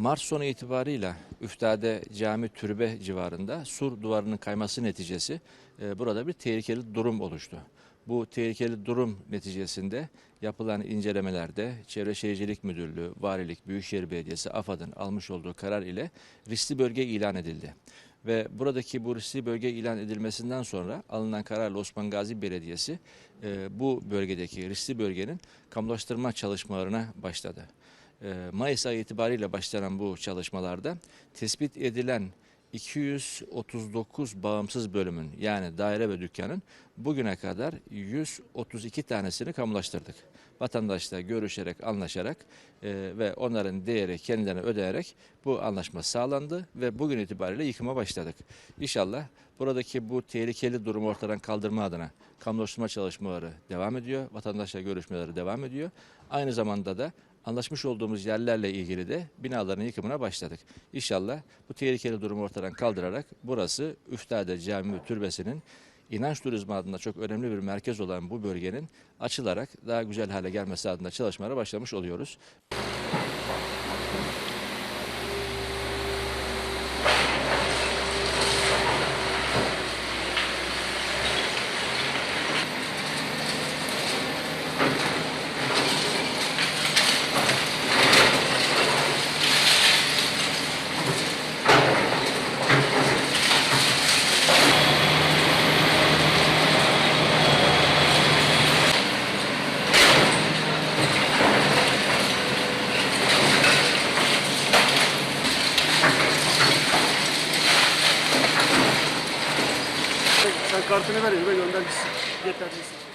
Mart sonu itibarıyla Üftade Cami Türbe civarında sur duvarının kayması neticesi e, burada bir tehlikeli durum oluştu. Bu tehlikeli durum neticesinde yapılan incelemelerde Çevre Şehircilik Müdürlüğü, Valilik, Büyükşehir Belediyesi, AFAD'ın almış olduğu karar ile riskli bölge ilan edildi. Ve buradaki bu riskli bölge ilan edilmesinden sonra alınan kararla Osman Gazi Belediyesi e, bu bölgedeki riskli bölgenin kamulaştırma çalışmalarına başladı. E, Mayıs ayı itibariyle başlanan bu çalışmalarda tespit edilen 239 bağımsız bölümün yani daire ve dükkanın bugüne kadar 132 tanesini kamulaştırdık. Vatandaşla görüşerek, anlaşarak e, ve onların değeri kendilerine ödeyerek bu anlaşma sağlandı ve bugün itibariyle yıkıma başladık. İnşallah buradaki bu tehlikeli durumu ortadan kaldırma adına kamulaştırma çalışmaları devam ediyor. Vatandaşla görüşmeleri devam ediyor. Aynı zamanda da anlaşmış olduğumuz yerlerle ilgili de binaların yıkımına başladık. İnşallah bu tehlikeli durumu ortadan kaldırarak burası Üftade Cami ve Türbesi'nin inanç turizmi adına çok önemli bir merkez olan bu bölgenin açılarak daha güzel hale gelmesi adına çalışmalara başlamış oluyoruz. Kartını ver elime gönder gitsin. Yeter gitsin.